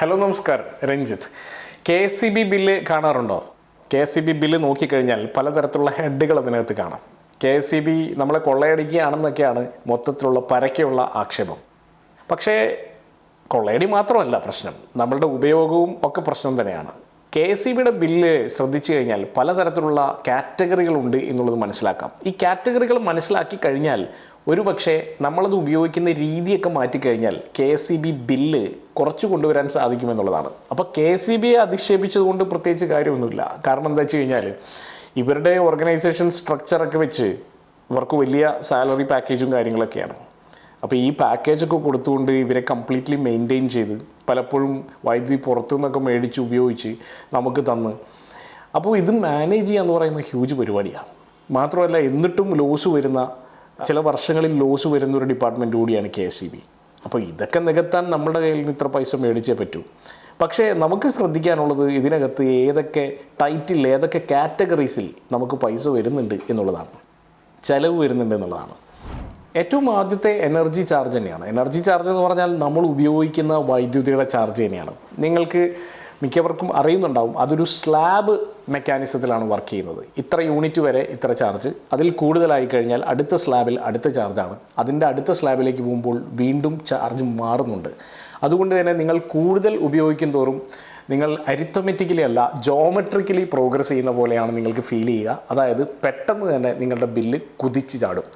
Hello നമസ്കാരം. Ranjith. K S C B bill കാണാറുണ്ടോ? K S C B bill നോക്കിക്കഴിഞ്ഞാൽ പലതരത്തിലുള്ള ഹെഡുകൾ അതിനകത്ത് കാണാം. കെ എസ് സി ബി നമ്മളെ കൊള്ളയടിക്കുകയാണെന്നൊക്കെയാണ് മൊത്തത്തിലുള്ള പരക്കെയുള്ള ആക്ഷേപം. പക്ഷേ കൊള്ളയടി മാത്രമല്ല പ്രശ്നം. നമ്മളുടെ ഉപയോഗവും ഒക്കെ പ്രശ്നം തന്നെയാണ്. കെ എസ് സി ബിയുടെ ബില്ല് ശ്രദ്ധിച്ചു കഴിഞ്ഞാൽ പലതരത്തിലുള്ള കാറ്റഗറികളുണ്ട് എന്നുള്ളത് മനസ്സിലാക്കാം. ഈ കാറ്റഗറികൾ മനസ്സിലാക്കി കഴിഞ്ഞാൽ ഒരു പക്ഷേ നമ്മളത് ഉപയോഗിക്കുന്ന രീതിയൊക്കെ മാറ്റിക്കഴിഞ്ഞാൽ K S C B bill കുറച്ച് കൊണ്ടുവരാൻ സാധിക്കുമെന്നുള്ളതാണ്. അപ്പോൾ കെ സി ബിയെ അധിക്ഷേപിച്ചതുകൊണ്ട് പ്രത്യേകിച്ച് കാര്യമൊന്നുമില്ല. കാരണം എന്താ വെച്ച് കഴിഞ്ഞാൽ ഇവരുടെ ഓർഗനൈസേഷൻ സ്ട്രക്ചറൊക്കെ വെച്ച് ഇവർക്ക് വലിയ സാലറി പാക്കേജും കാര്യങ്ങളൊക്കെയാണ്. അപ്പോൾ ഈ പാക്കേജൊക്കെ കൊടുത്തുകൊണ്ട് ഇവരെ കംപ്ലീറ്റ്ലി മെയിന്റെയിൻ ചെയ്ത് പലപ്പോഴും വൈദ്യുതി പുറത്തു നിന്നൊക്കെ മേടിച്ച് ഉപയോഗിച്ച് നമുക്ക് തന്ന്. അപ്പോൾ ഇത് മാനേജ് ചെയ്യുക എന്ന് പറയുന്ന ഹ്യൂജ് പരിപാടിയാണ് മാത്രമല്ല എന്നിട്ടും ലോസ് വരുന്ന ചില വർഷങ്ങളിൽ ലോസ് വരുന്ന ഒരു ഡിപ്പാർട്ട്മെന്റ് കൂടിയാണ് കെ എസ് അപ്പോൾ ഇതൊക്കെ നികത്താൻ നമ്മുടെ കയ്യിൽ നിന്ന് ഇത്ര പൈസ മേടിച്ചേ പറ്റൂ. പക്ഷേ നമുക്ക് ശ്രദ്ധിക്കാനുള്ളത് ഇതിനകത്ത് ഏതൊക്കെ ടൈറ്റിൽ ഏതൊക്കെ കാറ്റഗറീസിൽ നമുക്ക് പൈസ വരുന്നുണ്ട് എന്നുള്ളതാണ്. ചിലവ് വരുന്നുണ്ട് എന്നുള്ളതാണ്. ഏറ്റവും ആദ്യത്തെ എനർജി ചാർജ് തന്നെയാണ്. എനർജി ചാർജ് എന്ന് പറഞ്ഞാൽ നമ്മൾ ഉപയോഗിക്കുന്ന വൈദ്യുതിയുടെ ചാർജ് തന്നെയാണ്. നിങ്ങൾക്ക് മിക്കവർക്കും അറിയുന്നുണ്ടാവും. അതൊരു സ്ലാബ് മെക്കാനിസത്തിലാണ് വർക്ക് ചെയ്യുന്നത്. ഇത്ര യൂണിറ്റ് വരെ ഇത്ര ചാർജ് അതിൽ കൂടുതലായി കഴിഞ്ഞാൽ അടുത്ത സ്ലാബിൽ അടുത്ത ചാർജാണ് അതിന്റെ അടുത്ത സ്ലാബിലേക്ക് പോകുമ്പോൾ വീണ്ടും ചാർജ് മാറുന്നുണ്ട്. അതുകൊണ്ട് തന്നെ നിങ്ങൾ കൂടുതൽ ഉപയോഗിക്കും തോറും നിങ്ങൾ അരിത്തമെറ്റിക്കലി അല്ല ജോമെട്രിക്കലി പ്രോഗ്രസ് ചെയ്യുന്ന പോലെയാണ് നിങ്ങൾക്ക് ഫീൽ ചെയ്യുക. അതായത് പെട്ടെന്ന് തന്നെ നിങ്ങളുടെ ബില്ല് കുതിച്ചു ചാടും.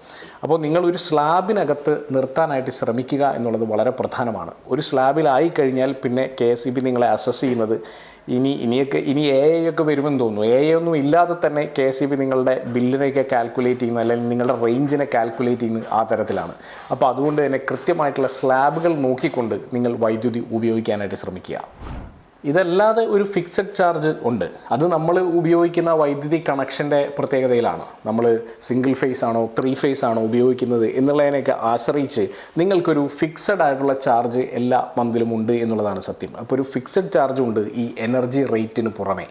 അപ്പോൾ നിങ്ങൾ ഒരു സ്ലാബിനകത്ത് നിർത്താനായിട്ട് ശ്രമിക്കുക എന്നുള്ളത് വളരെ പ്രധാനമാണ്. ഒരു സ്ലാബിലായി കഴിഞ്ഞാൽ പിന്നെ കെ എസ് ഇ ബി നിങ്ങളെ അസസ് ചെയ്യുന്നത് ഇനി ഇനിയൊക്കെ ഇനി എ ഐ ഒക്കെ വരുമെന്ന് തോന്നുന്നു. എ ഐ ഒന്നും ഇല്ലാതെ തന്നെ കെ എസ് ഇ ബി നിങ്ങളുടെ ബില്ലിനെയൊക്കെ കാൽക്കുലേറ്റ് ചെയ്യുന്ന അല്ലെങ്കിൽ നിങ്ങളുടെ റേഞ്ചിനെ കാൽക്കുലേറ്റ് ചെയ്യുന്ന ആ തരത്തിലാണ്. അപ്പോൾ അതുകൊണ്ട് തന്നെ കൃത്യമായിട്ടുള്ള സ്ലാബുകൾ നോക്കിക്കൊണ്ട് നിങ്ങൾ വൈദ്യുതി ഉപയോഗിക്കാനായിട്ട് ശ്രമിക്കുക. ഇതല്ലാതെ ഒരു ഫിക്സഡ് ചാർജ് ഉണ്ട്. അത് നമ്മൾ ഉപയോഗിക്കുന്ന വൈദ്യുതി കണക്ഷന്റെ പ്രത്യേകതയിലാണ്. നമ്മൾ സിംഗിൾ ഫേസ് ആണോ ത്രീ ഫേസ് ആണോ ഉപയോഗിക്കുന്നത് എന്നുള്ളതിനെയൊക്കെ ആശ്രയിച്ച് നിങ്ങൾക്കൊരു ഫിക്സഡ് ആയിട്ടുള്ള ചാർജ് എല്ലാ മന്തിലും ഉണ്ട് എന്നുള്ളതാണ് സത്യം. അപ്പോൾ ഒരു ഫിക്സഡ് ചാർജ് ഉണ്ട് ഈ എനർജി റേറ്റിന് പുറമേ.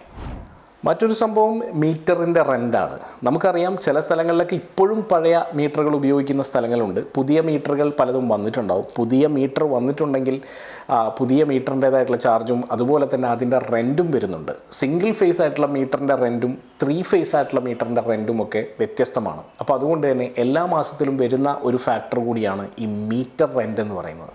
മറ്റൊരു സംഭവം മീറ്ററിന്റെ റെന്റാണ്. നമുക്കറിയാം ചില സ്ഥലങ്ങളിലൊക്കെ ഇപ്പോഴും പഴയ മീറ്ററുകൾ ഉപയോഗിക്കുന്ന സ്ഥലങ്ങളുണ്ട്. പുതിയ മീറ്ററുകൾ പലതും വന്നിട്ടുണ്ടാവും. പുതിയ മീറ്റർ വന്നിട്ടുണ്ടെങ്കിൽ പുതിയ മീറ്ററിന്റേതായിട്ടുള്ള ചാർജും അതുപോലെ തന്നെ അതിന്റെ റെന്റും വരുന്നുണ്ട്. സിംഗിൾ ഫേസ് ആയിട്ടുള്ള മീറ്ററിന്റെ റെന്റും ത്രീ ഫേസ് ആയിട്ടുള്ള മീറ്ററിന്റെ റെന്റും ഒക്കെ വ്യത്യസ്തമാണ്. അപ്പോൾ അതുകൊണ്ട് തന്നെ എല്ലാ മാസത്തിലും വരുന്ന ഒരു ഫാക്ടർ കൂടിയാണ് ഈ മീറ്റർ റെന്റ് എന്ന് പറയുന്നത്.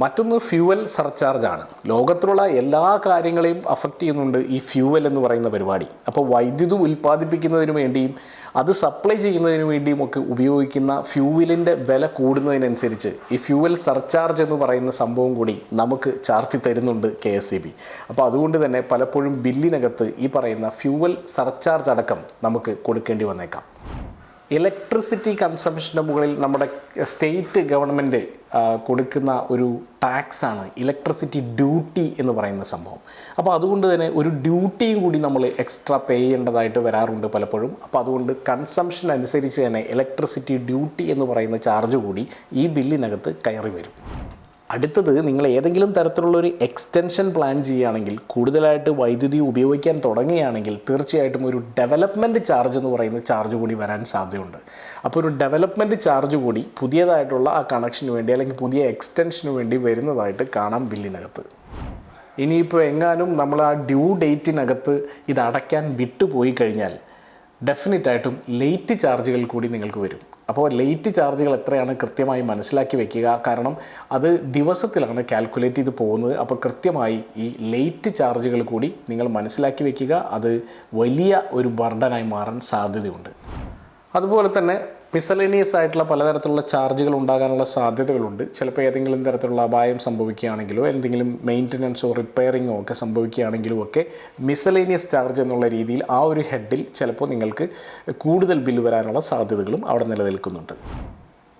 മറ്റൊന്ന് ഫ്യൂവൽ സർചാർജാണ്. ലോകത്തിലുള്ള എല്ലാ കാര്യങ്ങളെയും അഫക്റ്റ് ചെയ്യുന്നുണ്ട് ഈ ഫ്യൂവൽ എന്ന് പറയുന്ന പരിപാടി. അപ്പോൾ വൈദ്യുതി ഉൽപ്പാദിപ്പിക്കുന്നതിന് വേണ്ടിയും അത് സപ്ലൈ ചെയ്യുന്നതിന് വേണ്ടിയും ഒക്കെ ഉപയോഗിക്കുന്ന ഫ്യൂവലിന്റെ വില കൂടുന്നതിനനുസരിച്ച് ഈ ഫ്യൂവൽ സർചാർജ് എന്ന് പറയുന്ന സംഭവം കൂടി നമുക്ക് ചാർത്തി തരുന്നുണ്ട് കെ എസ് സി ബി. അപ്പോൾ അതുകൊണ്ട് തന്നെ പലപ്പോഴും ബില്ലിനകത്ത് ഈ പറയുന്ന ഫ്യൂവൽ സർചാർജ് അടക്കം നമുക്ക് കൊടുക്കേണ്ടി വന്നേക്കാം. ഇലക്ട്രിസിറ്റി കൺസംഷന്റെ മുകളിൽ നമ്മുടെ സ്റ്റേറ്റ് ഗവൺമെന്റ് കൊടുക്കുന്ന ഒരു ടാക്സാണ് ഇലക്ട്രിസിറ്റി ഡ്യൂട്ടി എന്ന് പറയുന്ന സംഭവം. അപ്പോൾ അതുകൊണ്ട് തന്നെ ഒരു ഡ്യൂട്ടിയും കൂടി നമ്മൾ എക്സ്ട്രാ പേ ചെയ്യേണ്ടതായിട്ട് വരാറുണ്ട് പലപ്പോഴും. അപ്പോൾ അതുകൊണ്ട് കൺസംഷൻ അനുസരിച്ച് തന്നെ ഇലക്ട്രിസിറ്റി ഡ്യൂട്ടി എന്ന് പറയുന്ന ചാർജ് കൂടി ഈ ബില്ലിനകത്ത് കയറി വരും. അടുത്തത് നിങ്ങൾ ഏതെങ്കിലും തരത്തിലുള്ള ഒരു എക്സ്റ്റൻഷൻ പ്ലാൻ ചെയ്യുകയാണെങ്കിൽ കൂടുതലായിട്ട് വൈദ്യുതി ഉപയോഗിക്കാൻ തുടങ്ങുകയാണെങ്കിൽ തീർച്ചയായിട്ടും ഒരു ഡെവലപ്മെന്റ് ചാർജ് എന്ന് പറയുന്ന ചാർജ് കൂടി വരാൻ സാധ്യതയുണ്ട്. അപ്പോൾ ഒരു ഡെവലപ്മെന്റ് ചാർജ് കൂടി പുതിയതായിട്ടുള്ള ആ കണക്ഷന് വേണ്ടി അല്ലെങ്കിൽ പുതിയ എക്സ്റ്റൻഷന് വേണ്ടി വരുന്നതായിട്ട് കാണാം ബില്ലിനകത്ത്. ഇനിയിപ്പോൾ എങ്ങാനും നമ്മൾ ആ ഡ്യൂ ഡേറ്റിനകത്ത് ഇത് അടയ്ക്കാൻ വിട്ടുപോയി കഴിഞ്ഞാൽ ഡെഫിനറ്റായിട്ടും ലേറ്റ് ചാർജുകൾ കൂടി നിങ്ങൾക്ക് വരും. അപ്പോൾ ലേറ്റ് ചാർജുകൾ എത്രയാണ് കൃത്യമായി മനസ്സിലാക്കി വെക്കുക. കാരണം അത് ദിവസത്തിലാണ് കാൽക്കുലേറ്റ് ചെയ്ത് പോകുന്നത്. അപ്പോൾ കൃത്യമായി ഈ ലേറ്റ് ചാർജുകൾ കൂടി നിങ്ങൾ മനസ്സിലാക്കി വെക്കുക. അത് വലിയ ഒരു ബർഡനായി മാറാൻ സാധ്യതയുണ്ട്. അതുപോലെ തന്നെ മിസലേനിയസ് ആയിട്ടുള്ള പലതരത്തിലുള്ള ചാർജുകൾ ഉണ്ടാകാനുള്ള സാധ്യതകളുണ്ട്. ചിലപ്പോൾ ഏതെങ്കിലും തരത്തിലുള്ള അപായം സംഭവിക്കുകയാണെങ്കിലോ എന്തെങ്കിലും മെയിന്റനൻസോ റിപ്പയറിങ്ങോ ഒക്കെ സംഭവിക്കുകയാണെങ്കിലും ഒക്കെ മിസലേനിയസ് ചാർജ് എന്നുള്ള രീതിയിൽ ആ ഒരു ഹെഡിൽ ചിലപ്പോൾ നിങ്ങൾക്ക് കൂടുതൽ ബില്ല് വരാനുള്ള സാധ്യതകളും അവിടെ നിലനിൽക്കുന്നുണ്ട്.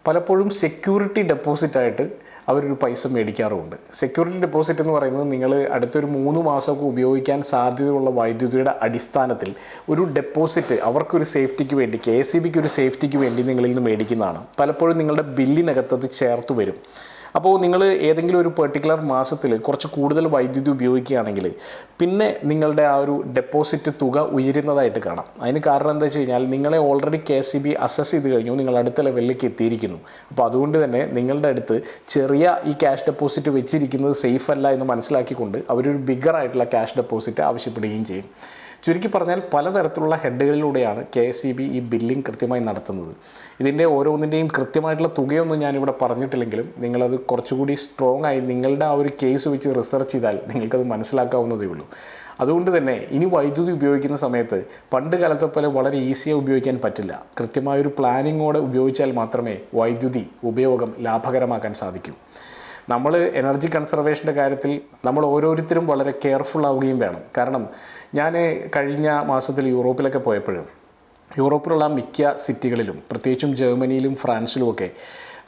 പലപ്പോഴും സെക്യൂരിറ്റി ഡെപ്പോസിറ്റായിട്ട് അവരൊരു പൈസ മേടിക്കാറുമുണ്ട്. സെക്യൂരിറ്റി ഡെപ്പോസിറ്റ് എന്ന് പറയുന്നത് നിങ്ങൾ അടുത്തൊരു മൂന്ന് മാസമൊക്കെ ഉപയോഗിക്കാൻ സാധ്യതയുള്ള വൈദ്യുതിയുടെ അടിസ്ഥാനത്തിൽ ഒരു ഡെപ്പോസിറ്റ് അവർക്കൊരു സേഫ്റ്റിക്ക് വേണ്ടി കെ എസ് സി ബിക്ക് ഒരു സേഫ്റ്റിക്ക് വേണ്ടി നിങ്ങളിൽ നിന്ന് മേടിക്കുന്നതാണ്. പലപ്പോഴും നിങ്ങളുടെ ബില്ലിനകത്ത് അത് ചേർത്ത് വരും. അപ്പോൾ നിങ്ങൾ ഏതെങ്കിലും ഒരു പെർട്ടിക്കുലർ മാസത്തിൽ കുറച്ച് കൂടുതൽ വൈദ്യുതി ഉപയോഗിക്കുകയാണെങ്കിൽ പിന്നെ നിങ്ങളുടെ ആ ഒരു ഡെപ്പോസിറ്റ് തുക ഉയരുന്നതായിട്ട് കാണാം. അതിന് കാരണം എന്താ വെച്ച് കഴിഞ്ഞാൽ നിങ്ങളെ already K C B assess ചെയ്ത് കഴിഞ്ഞു നിങ്ങൾ അടുത്ത ലെവലിലേക്ക് എത്തിയിരിക്കുന്നു. അപ്പോൾ അതുകൊണ്ട് തന്നെ നിങ്ങളുടെ അടുത്ത് ചെറിയ ഈ ക്യാഷ് ഡെപ്പോസിറ്റ് വെച്ചിരിക്കുന്നത് സേഫ് അല്ല എന്ന് മനസ്സിലാക്കിക്കൊണ്ട് അവരൊരു ബിഗർ ആയിട്ടുള്ള ക്യാഷ് ഡെപ്പോസിറ്റ് ആവശ്യപ്പെടുകയും ചെയ്യും. ചുരുക്കി പറഞ്ഞാൽ പലതരത്തിലുള്ള ഹെഡുകളിലൂടെയാണ് കെ എസ് ഇ ബി ഈ ബില്ലിംഗ് കൃത്യമായി നടത്തുന്നത്. ഇതിന്റെ ഓരോന്നിന്റെയും കൃത്യമായിട്ടുള്ള തുകയൊന്നും ഞാനിവിടെ പറഞ്ഞിട്ടില്ലെങ്കിലും നിങ്ങളത് കുറച്ചുകൂടി സ്ട്രോങ് ആയി നിങ്ങളുടെ ആ ഒരു കേസ് വെച്ച് റിസർച്ച് ചെയ്താൽ നിങ്ങൾക്കത് മനസ്സിലാക്കാവുന്നതേ ഉള്ളൂ. അതുകൊണ്ട് തന്നെ ഇനി വൈദ്യുതി ഉപയോഗിക്കുന്ന സമയത്ത് പണ്ട് കാലത്തെ പോലെ വളരെ ഈസിയായി ഉപയോഗിക്കാൻ പറ്റില്ല. കൃത്യമായൊരു പ്ലാനിങ്ങോടെ ഉപയോഗിച്ചാൽ മാത്രമേ വൈദ്യുതി ഉപയോഗം ലാഭകരമാക്കാൻ സാധിക്കൂ. നമ്മൾ എനർജി കൺസർവേഷന്റെ കാര്യത്തിൽ നമ്മൾ ഓരോരുത്തരും വളരെ കെയർഫുൾ ആവുകയും വേണം. കാരണം ഞാൻ കഴിഞ്ഞ മാസത്തിൽ യൂറോപ്പിലൊക്കെ പോയപ്പോഴും യൂറോപ്പിലുള്ള മിക്ക സിറ്റികളിലും പ്രത്യേകിച്ചും ജർമ്മനിയിലും ഫ്രാൻസിലുമൊക്കെ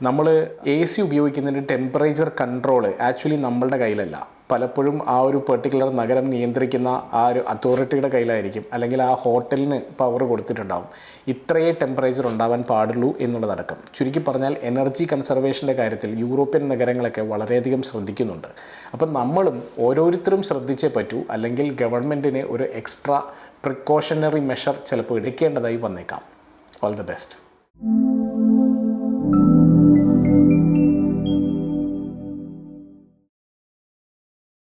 നമ്മൾ എ സി ഉപയോഗിക്കുന്നതിന്റെ ടെമ്പറേച്ചർ കൺട്രോൾ ആക്ച്വലി നമ്മളുടെ കയ്യിലല്ല. പലപ്പോഴും ആ ഒരു പെർട്ടിക്കുലർ നഗരം നിയന്ത്രിക്കുന്ന ആ ഒരു അതോറിറ്റിയുടെ കയ്യിലായിരിക്കും. അല്ലെങ്കിൽ ആ ഹോട്ടലിന് പവർ കൊടുത്തിട്ടുണ്ടാവും. ഇത്രയേ ടെമ്പറേച്ചർ ഉണ്ടാവാൻ പാടുള്ളൂ എന്നുള്ളതടക്കം. ചുരുക്കി പറഞ്ഞാൽ എനർജി കൺസർവേഷന്റെ കാര്യത്തിൽ യൂറോപ്യൻ നഗരങ്ങളൊക്കെ വളരെയധികം ശ്രദ്ധിക്കുന്നുണ്ട്. അപ്പം നമ്മളും ഓരോരുത്തരും ശ്രദ്ധിച്ചേ പറ്റൂ. അല്ലെങ്കിൽ ഗവൺമെന്റിന് ഒരു എക്സ്ട്രാ പ്രിക്കോഷനറി മെഷർ ചിലപ്പോൾ എടുക്കേണ്ടതായി വന്നേക്കാം. All the best